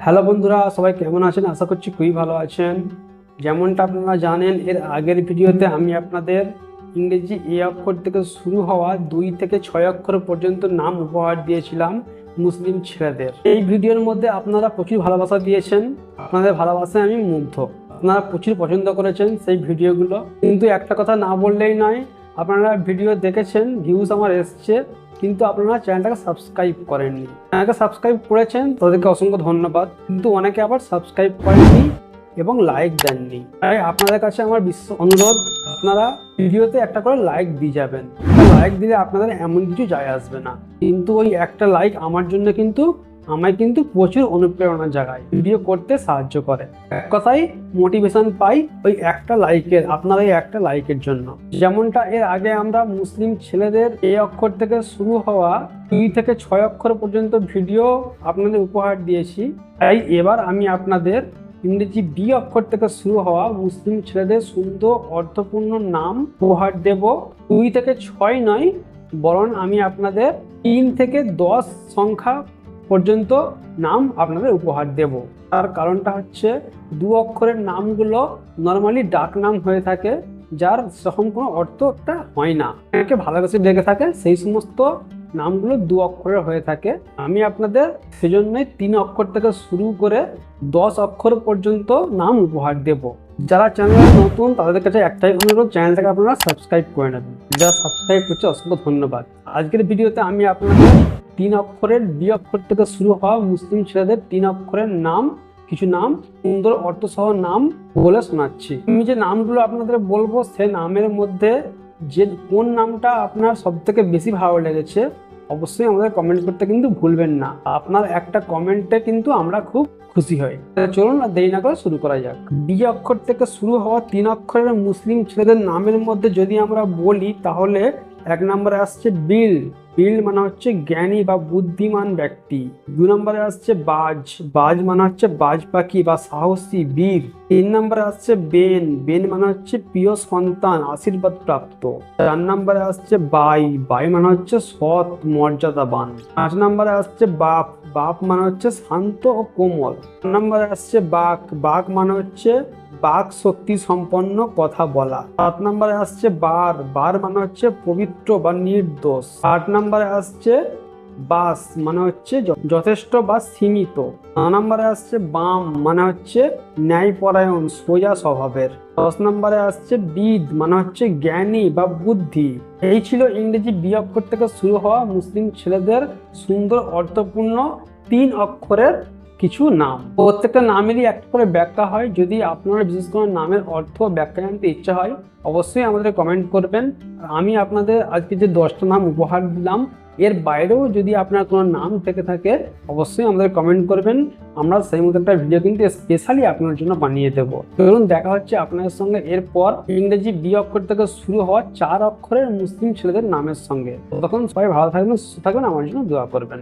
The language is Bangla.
হ্যালো বন্ধুরা, সবাই কেমন আছেন? আশা করছি খুবই ভালো আছেন। যেমনটা আপনারা জানেন, এর আগের ভিডিওতে আমি আপনাদের ইংরেজি এ অক্ষর থেকে শুরু হওয়া দুই থেকে ছয় অক্ষর পর্যন্ত নাম উপহার দিয়েছিলাম মুসলিম ছেলেদের। এই ভিডিওর মধ্যে আপনারা প্রচুর ভালোবাসা দিয়েছেন। আপনাদের ভালোবাসায় আমি মুগ্ধ। আপনারা প্রচুর পছন্দ করেছেন সেই ভিডিওগুলো। কিন্তু একটা কথা না বললেই নয় আপনারা ভিডিও দেখেছেন ভিউজ আমার এসছে, কিন্তু আপনারা চ্যানেলটাকে সাবস্ক্রাইব করেননি। চ্যানেলকে সাবস্ক্রাইব করেছেন, তাদেরকে অসংখ্য ধন্যবাদ। কিন্তু অনেকে আবার সাবস্ক্রাইব করেননি এবং লাইক দেননি। তাই আপনাদের কাছে আমার বিশ্ব অনুরোধ, আপনারা ভিডিওতে একটা করে লাইক দিয়ে যাবেন। লাইক দিলে আপনাদের এমন কিছু যায় আসবে না। কিন্তু ওই একটা লাইক আমার জন্য কিন্তু আমায় কিন্তু প্রচুর অনুপ্রেরণা জাগায় ভিডিও করতে সাহায্য করে। এক কথাই মোটিভেশন পাই ওই একটা লাইকের আপনার ওই একটা লাইকের জন্য। যেমনটা এর আগে আমরা মুসলিম ছেলেদের এই অক্ষর থেকে শুরু হওয়া দুই থেকে ছয় অক্ষর পর্যন্ত ভিডিও আপনাদের উপহার দিয়েছি। তাই এবার আমি আপনাদের ইংরেজি বি অক্ষর থেকে শুরু হওয়া মুসলিম ছেলেদের সুন্দর অর্থপূর্ণ নাম উপহার দেব। দুই থেকে ছয় নয় বরং আমি আপনাদের তিন থেকে দশ সংখ্যা পর্যন্ত নাম আপনাদের উপহার দেব। তার কারণটা হচ্ছে দু অক্ষরের নামগুলো নর্মালি ডাক নাম হয়ে থাকে, যার সেরকম কোনো অর্থটা হয় না। অনেকে ভালোবেসে ডেকে থাকে, সেই সমস্ত নামগুলো দু অক্ষরের হয়ে থাকে। আমি আপনাদের সেজন্যই তিন অক্ষর থেকে শুরু করে দশ অক্ষর পর্যন্ত নাম উপহার দেব। যারা চ্যানেলে নতুন, তাদের কাছে একটাই অনুরোধ চ্যানেলটাকে আপনারা সাবস্ক্রাইব করে নেবেন। যারা সাবস্ক্রাইব করছে, অসংখ্য ধন্যবাদ। আজকের ভিডিওতে আমি আপনাদের তিন অক্ষরের বি অক্ষর থেকে শুরু হওয়া মুসলিম ছেলেদের তিন অক্ষরের নাম, কিছু নাম, সুন্দর অর্থসহ নাম বলে শোনাচ্ছি। আমি যে নামগুলো আপনাদের বলব, সে নামের মধ্যে যে কোন নামটা আপনার সব থেকে বেশি ভালো লেগেছে, অবশ্যই আমাদের কমেন্ট করতে কিন্তু ভুলবেন না। আপনার একটা কমেন্টে কিন্তু আমরা খুব খুশি হই। চলুন আর দেরি না করে শুরু করা যাক। বি অক্ষর থেকে শুরু হওয়া তিন অক্ষরের মুসলিম ছেলেদের নামের মধ্যে যদি আমরা বলি, তাহলে এক নম্বরে আসছে বিল। বিল মানে হচ্ছে জ্ঞানী বা বুদ্ধিমান ব্যক্তি। দু নম্বরে আসছে বাজ। বাজ মানে হচ্ছে বাজ পাখি বা সাহসী বীর। তিন নম্বরে আসছে বেন। বেন মানে হচ্ছে প্রিয় সন্তান, আশীর্বাদ প্রাপ্ত। চার নম্বরে আসছে বাই। বাই মানে হচ্ছে সৎ, মর্যাদাবান। পাঁচ নম্বরে আসছে বাপ। বাপ মানে হচ্ছে শান্ত ও কোমল। নম্বরে আসছে বাক বাক মানে হচ্ছে বাক শক্তি সম্পন্ন কথা বলা। সাত নম্বরে আসছে বার। বার মানে হচ্ছে পবিত্র বা নির্দোষ। আট নম্বরে আসছে বাস মানে হচ্ছে যথেষ্ট বা সীমিত। ন নম্বরে আসছে বাম মানে হচ্ছে ন্যায়পরায়ণ, সোজা স্বভাবের। দশ নম্বরে আসছে বিদ মানে হচ্ছে জ্ঞানী বা বুদ্ধি। এই ছিল ইংরেজি বি অক্ষর থেকে শুরু হওয়া মুসলিম ছেলেদের সুন্দর, অর্থপূর্ণ তিন অক্ষরের কিছু নাম। প্রত্যেকটা নামেরই একটা করে ব্যাখ্যা হয়। যদি আপনার বিশেষ কোনো নামের অর্থ ব্যাখ্যা জানতে ইচ্ছা হয়, অবশ্যই আমাদের কমেন্ট করবেন। আমি আপনাদের আজকে যে দশটা নাম উপহার দিলাম, এর বাইরেও যদি আপনার কোনো নাম থেকে থাকে, অবশ্যই আমাদের কমেন্ট করবেন। আমরা সেই মতো একটা ভিডিও কিন্তু স্পেশালি আপনার জন্য বানিয়ে দেবো। ধরুন দেখা হচ্ছে আপনাদের সঙ্গে। এরপর ইংরেজি বি অক্ষর থেকে শুরু হওয়া চার অক্ষরের মুসলিম ছেলেদের নামের সঙ্গে। তখন সবাই ভালো থাকবেন, সুস্থ থাকবেন, আমার জন্য দোয়া করবেন।